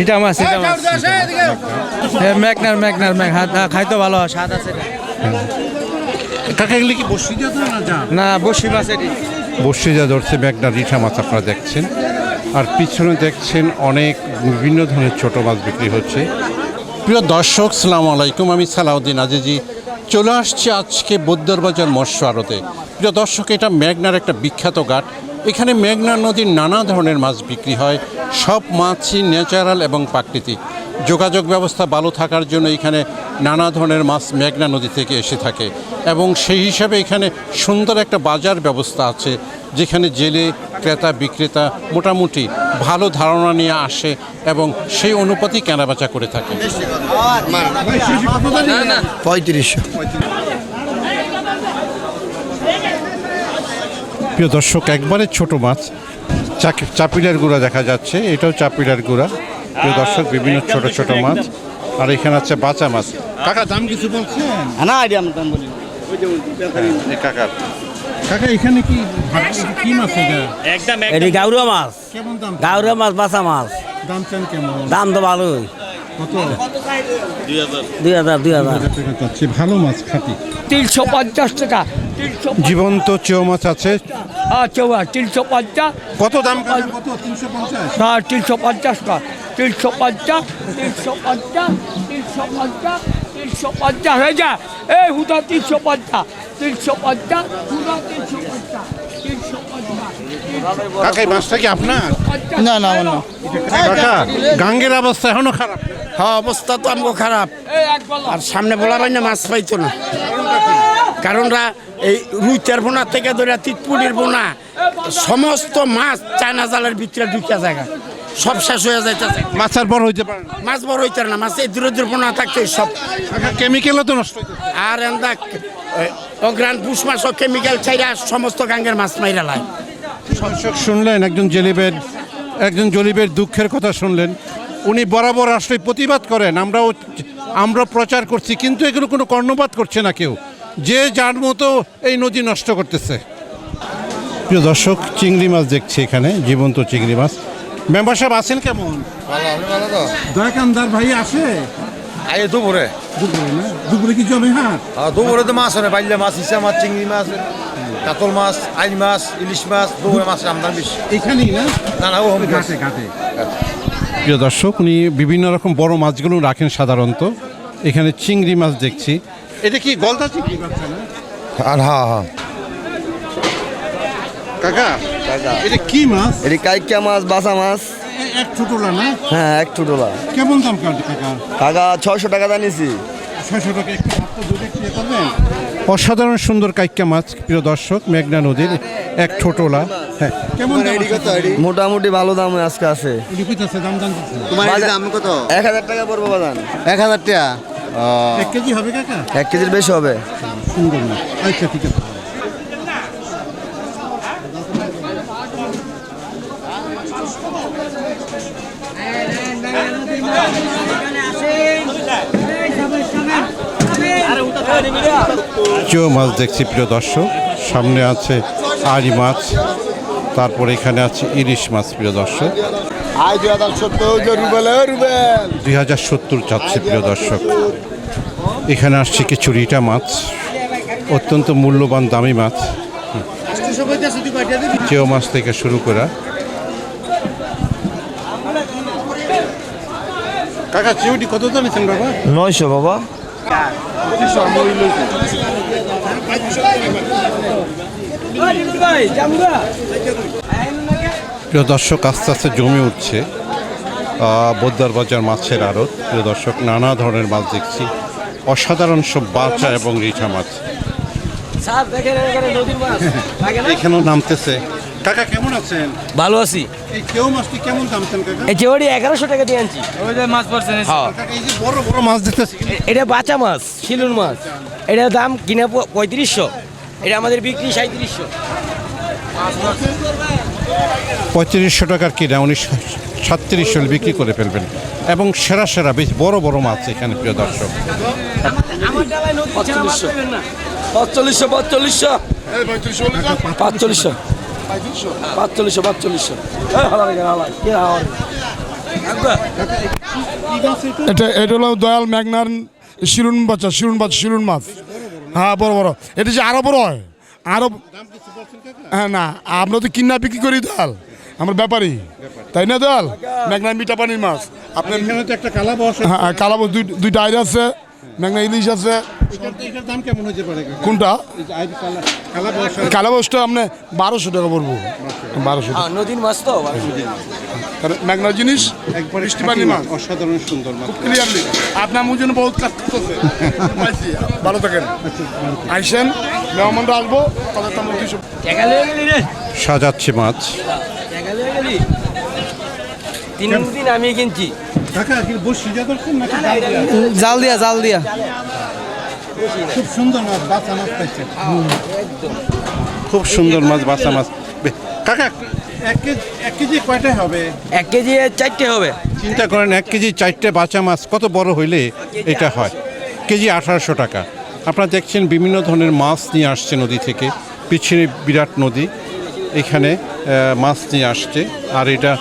এটা মাছ এটা মাছ হ্যাঁ ম্যাগনার ম্যাগনার ম্যাগ হাত খাইতে ভালো স্বাদ আছে। কাকা এগুলি কি বসি না বসি মাছ এটি। বসে যা ধরছে ব্যাগটা রিঠা মাছ আপনারা দেখছেন। আর পিছনে দেখছেন অনেক বিভিন্ন ধরনের ছোট মাছ বিক্রি হচ্ছে। প্রিয় দর্শক সালাম আলাইকুম। আমি সালাউদ্দিন আজিজি। চলে আসছি আজকে বৌদ্ধরবাজার মৎস্য আড়তে। প্রিয় দর্শক এটা মেঘনার একটা বিখ্যাত ঘাট। এখানে মেঘনা নদীর নানা ধরনের মাছ বিক্রি হয়। সব মাছই ন্যাচারাল এবং প্রাকৃতিক। যোগাযোগ ব্যবস্থা ভালো থাকার জন্য এখানে নানা ধরনের মাছ মেঘনা নদী থেকে এসে থাকে এবং সেই হিসাবে এখানে সুন্দর একটা বাজার ব্যবস্থা আছে, যেখানে জেলে, ক্রেতা, বিক্রেতা মোটামুটি ভালো ধারণা নিয়ে আসে এবং সেই অনুপাতি কেনাবেচা করে থাকে। পঁয়ত্রিশশো। প্রিয় দর্শক একবারে ছোট মাছ। চাক- চাপিলার গুঁড়া দেখা যাচ্ছে। এটাও চাপিলার গুঁড়া। প্রিয় দর্শক বিভিন্ন ছোট ছোট মাছ। আর এখানে আছে বাঁচা মাছ। কাকা দাম কিছু বলছেন? না আইডিয়া আমার দাম বলি কাকা। কাকা এখানে কি কি মাছ এটা এটি গাউরা মাছ। কেমন দাম? গাউরা মাছ বাসা মাছ। দাম কেমন? দাম তো ভালোই। কত? দুই হাজার। দুই হাজার চাচ্ছি। ভালো মাছ খাতি তিনশো পঞ্চাশ টাকা। জীবন্ত চেও মাছ আছে। চৌয়া তিনশো পঞ্চাশ। কত দাম কাকা? কত তিনশো পঞ্চাশ। না তিনশো পঞ্চাশ টাকা। তিনশো পঞ্চাশ তিনশো পঞ্চাশ তিনশো পঞ্চাশ তিনশো পঞ্চাশ। হয়ে যা। এই হুদা তিনশো পঞ্চাশ। তিনশো পঞ্চাশ হুদা তিনশো পঞ্চাশ। কাকা এই মাছটা কি আপনার? না না না। কাকা গাঙ্গের অবস্থা এখনও খারাপ। হ্যাঁ অবস্থা তো আমগো খারাপ। আর সামনে বলা হয় না মাছ পাইতো না। কারণরা এই রুইচার বোনা থেকে ধরে তিতপুলির বোনা সমস্ত মাছ চায়না জালের ভিতরে ঢুকিয়া জায়গা। সব শেষ হয়ে যাইতেছে। মাছ আর বড় হইতে পারে মাছ বড় হইতার না মাছ এই দূরে দূর বোনা থাকতে সব। কেমিক্যালও তো নষ্ট আর এন্দা অগ্রাণ পুষ মাছ কেমিক্যাল ছাইরা সমস্ত গাঙ্গের মাছ মাইরা দর্শক শুনলেন একজন জলিবের একজন জলিবের দুঃখের কথা শুনলেন। উনি বরাবর আসলে প্রতিবাদ করেন আমরাও আমরা প্রচার করছি কিন্তু এগুলো কোনো কর্ণপাত করছে না কেউ। যে যার মতো এই নদী নষ্ট করতেছে। প্রিয় দর্শক চিংড়ি মাছ দেখছি এখানে জীবন্ত চিংড়ি মাছ। মেম্বার সাহেব আছেন কেমন? দয়াকান্দার ভাই আছে? আই দুপুরে। দুপুরে না? দুপুরে কি জমে হাট? দুপুরে তো মাছ হয় বাইলে মাছ ইসা মাছ চিংড়ি মাছ কাতল মাছ আইন মাছ ইলিশ মাছ দুপুরে মাছের আমদানি বেশি। এখানেই না? না না ও ঘাটে ঘাটে। প্রিয় দর্শক উনি বিভিন্ন রকম বড় মাছগুলো রাখেন সাধারণত। এখানে চিংড়ি মাছ দেখছি। এটা কি গলদা চিংড়ি না? আর হ্যাঁ হ্যাঁ কাকা এটা কি মাছ? এটি কাইকা মাছ বাসা মাছ। এক ছোটলা না? হ্যাঁ এক ঠুটোলা। কেমন দাম কাকা? টাকা ছয়শো টাকা জানিয়েছি ছয়শো টাকা একটু ইয়ে করবেন? অসাধারণ সুন্দর কাইক্কা মাছ প্রিয় দর্শক মেঘনা নদীর এক ছোটলা হ্যাঁ। কেমন মোটামুটি ভালো দাম আজকে আছে। দাম এক হাজার টাকা পড়ব বাজান এক হাজার টাকা? এক কেজি হবে কাকা? এক কেজির বেশি হবে। সুন্দর আচ্ছা ঠিক আছে। চো মাছ দেখছি প্রিয় দর্শক সামনে আছে আড়ি মাছ তারপর এখানে আছে ইলিশ মাছ প্রিয় দর্শক। দুই হাজার সত্তর চাচ্ছে প্রিয় দর্শক। এখানে আসছে কিছু রিটা মাছ অত্যন্ত মূল্যবান দামি মাছ। চেও মাছ থেকে শুরু করা। কাকা চিউটি কত জানিয়েছেন বাবা? নয়শো বাবা। প্রিয় দর্শক আস্তে আস্তে জমে উঠছে বোদ্দার বাজার মাছের আড়ত। প্রিয় দর্শক নানা ধরনের মাছ দেখছি। অসাধারণ সব বাচা এবং রিঠা মাছ। এখানেও নামতেছে। কাকা কেমন আছেন? ভালো আছি। এই কেউ মাছটি কেমন দামছেন কাকা? এই চেওড়ি এগারোশো টাকা দিয়ে আনছি। মাছ পড়ছে কাকা এই যে বড় বড় মাছ দিতেছি এটা বাচ্চা মাছ শিলুন মাছ। এটার দাম কিনা প- পঁয়ত্রিশশো। এটা আমাদের বিক্রি সাঁত্রিশশো পঁয়ত্রিশশো টাকার কিনা উনি সাতত্রিশশো বিক্রি করে ফেলবেন। এবং সেরা সেরা বেশ বড় বড় মাছ এখানে প্রিয় দর্শক। পাঁচচল্লিশশো পাঁচচল্লিশশো পাঁচচল্লিশশো। পাঁচচল্লিশশো পাঁচচল্লিশশো। এটা এটা হলো দয়াল ম্যাগনার শিরুন বাচ্চা শিরুন বাচ্চা শিরুন মাছ। হ্যাঁ বড় বড়। এটা যে আরও বড় হয় আরও হ্যাঁ না আমরা তো কিনা বিক্রি করি দয়াল আমার ব্যাপারী। তাই না দয়াল? ম্যাগনার মিঠা পানির মাছ। আপনার এখানে তো একটা কালা হ্যাঁ হ্যাঁ, দুই দুইটা আইর আছে। ম্যাগনা ইলিশ আছে? কোনটা? কালাবসটা আপনি বারোশো টাকা পড়ব। বারোশো টাকা। নদীর মাছ তো? ম্যাগনার জিনিস মাছ। অসাধারণ সুন্দর ক্লিয়ারলি আপনার মুখ জন্য বহুত কাজ করতেছে। ভালো থাকেন। আইসেন মেহমানরা আসব তাদের তেমন কিছু সাজাচ্ছে মাছ। তিন দিন আমি কিনছি। জাল দিয়া জাল দিয়া। খুব সুন্দর মাছ বাচ্চা মাছ পাইছে। খুব সুন্দর মাছ বাচ্চা মাছ। কাকা এক কেজি এক কেজি কয়টাই হবে? এক কেজি চারটে হবে। চিন্তা করেন এক কেজি চারটে বাচ্চা মাছ কত বড় হইলে এটা হয়? কেজি আঠারোশো টাকা। আপনারা দেখছেন বিভিন্ন ধরনের মাছ নিয়ে আসছে নদী থেকে। পিছনে বিরাট নদী। এখানে মাছ নিয়ে আসছে। আর এটা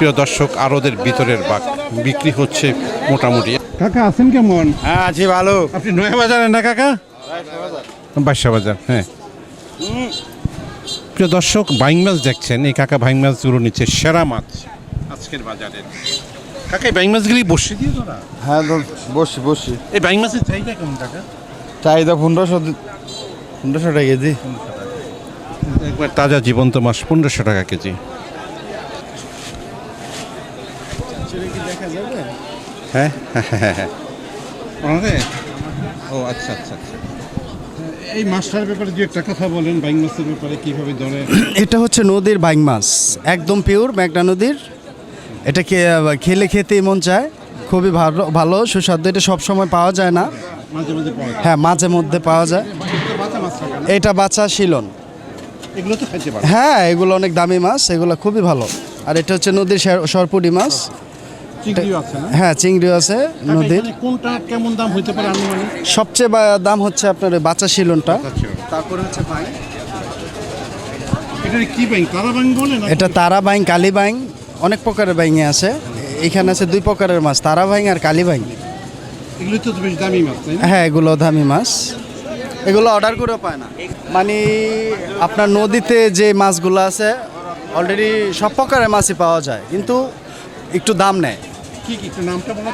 প্রিয় দর্শক আরদের ভিতরের বাঘ বিক্রি হচ্ছে মোটামুটি। কাকা আছেন কেমন? হ্যাঁ আছি ভালো। আপনি নয়া বাজারে না কাকা? বাইশা বাজার। হ্যাঁ। প্রিয় দর্শক বাইং মাছ দেখছেন। এই কাকা বাইং মাছগুলো নিচ্ছে সেরা মাছ আজকের বাজারে কাকা এই বাইং মাছগুলি বসে দিয়ে তোরা। হ্যাঁ বসি বসি। এই বাইং মাছের চাহিদা কেমন টাকা চাহিদা পনেরোশো পনেরোশো টাকা কেজি। একবার তাজা জীবন্ত মাছ পনেরোশো টাকা কেজি। হ্যাঁ? হ্যাঁ হ্যাঁ হ্যাঁ ও আচ্ছা আচ্ছা আচ্ছা। এই মাছটার ব্যাপারে দু একটা কথা বলেন বাইং মাছের ব্যাপারে কীভাবে ধরে? এটা হচ্ছে নদীর বাইং মাছ একদম পিওর মেঘনা নদীর। এটা খেলে খেতে মন চায় খুবই ভালো ভালো সুস্বাদু এটা সব সময় পাওয়া যায় না। মাঝে মাঝে পাওয়া হ্যাঁ মাঝে মধ্যে পাওয়া যায়। এটা বাচ্চা মাছ থাকে না? এটা বাচ্চা শিলন। এগুলো তো খাইতে হ্যাঁ এগুলো অনেক দামি মাছ এগুলো খুবই ভালো। আর এটা হচ্ছে নদীর সর- সরপুটি মাছ। হ্যাঁ চিংড়িও আছে নদীর। কোনটা কেমন দাম হইতে পারে সবচেয়ে বা- দাম হচ্ছে আপনার বাচ্চা শিলনটা। তারপরে হচ্ছে বাইং। এটা কি বাইং তারা বাইং এটা তারা বাইং কালী বাইং অনেক প্রকারের বাইঙে আছে। এখানে আছে দুই প্রকারের মাছ তারা বাইং আর কালী বাইং। এগুলো তো বেশ দামি মাছ হ্যাঁ এগুলো দামি মাছ। এগুলো অর্ডার করেও পায় না। মানে আপনার নদীতে যে মাছগুলো আছে অলরেডি সব প্রকারের মাছই পাওয়া যায় কিন্তু একটু দাম নেয়। কি কি নামটা বলা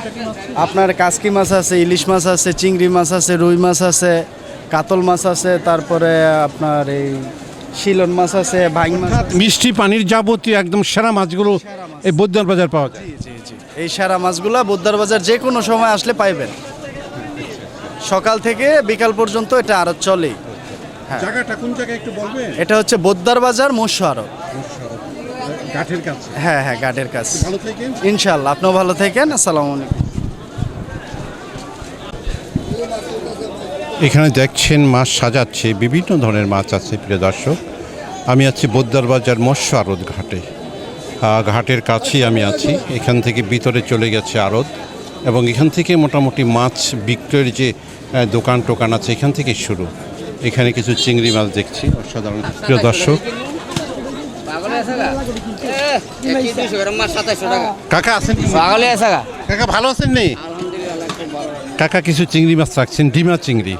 আপনার কাসকি মাছ আছে ইলিশ মাছ আছে চিংড়ি মাছ আছে রুই মাছ আছে কাতল মাছ আছে তারপরে আপনার এই শিলন মাছ আছে ভাইং মাছ মিষ্টি পানির যাবতীয় একদম সেরা মাছগুলো এই বৈদ্যনাথ বাজার পাওয়া যায়। এই সারা মাছগুলো বুধবার বাজার যে কোনো সময় আসলে পাইবেন। সকাল থেকে বিকাল পর্যন্ত এটা আরও চলে জায়গাটা কোন জায়গায় একটু বলবে এটা হচ্ছে বোদ্দার বাজার মৎস্য আরত গাঠের কাছে হ্যাঁ হ্যাঁ গার্ডের কাছে ভালো থাকেন। ইনশাল্লাহ আপনিও ভালো থাকেন আসসালামু আলাইকুম। এখানে দেখছেন মাছ সাজাচ্ছে বিভিন্ন ধরনের মাছ আছে প্রিয় দর্শক। আমি আছি বোদ্দার বাজার মৎস্য আড়ত ঘাটে ঘাটের কাছেই আমি আছি। এখান থেকে ভিতরে চলে গেছে আড়ত। এবং এখান থেকে মোটামুটি মাছ বিক্রয়ের যে দোকান টোকান আছে এখান থেকে শুরু। এখানে কিছু চিংড়ি মাছ দেখছি অসাধারণ। প্রিয় দর্শক কাকা আছেন? পাগলে আছে কাকা ভালো আছেন নেই কাকা কিছু চিংড়ি মাছ রাখছেন ডিমা চিংড়ি।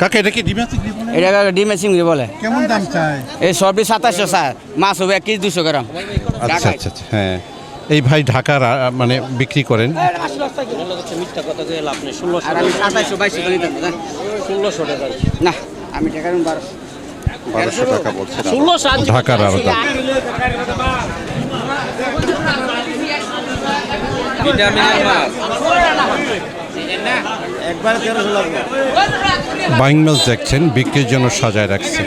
কাকা এটা কি ডিমা চিংড়ি বলে? এটা ডিমে চিংড়ি বলে। কেমন দাম চায় এই সাতাশশো স্যার। মাছ হবে এক কেজি দুশো গ্রাম। আচ্ছা আচ্ছা আচ্ছা হ্যাঁ। এই ভাই ঢাকার মানে বিক্রি করেন। না আমি টাকা বারোশো। বারোশো টাকা বলছেন ঢাকার আলাদা বাইং মাছ দেখছেন বিক্রির জন্য সাজায় রাখছে।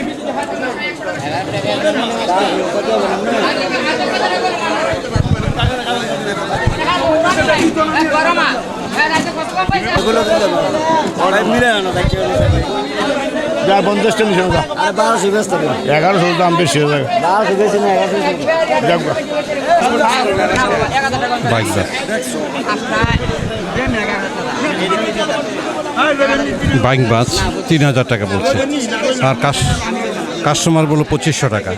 যা পঞ্চাশ টাকা নিশান এগারোশো দাম বেশি হয়ে যাবে। গা। বাইক বাস তিন হাজার টাকা বলছে। আর কাশ কাস্টমার বলো পঁচিশশো টাকা।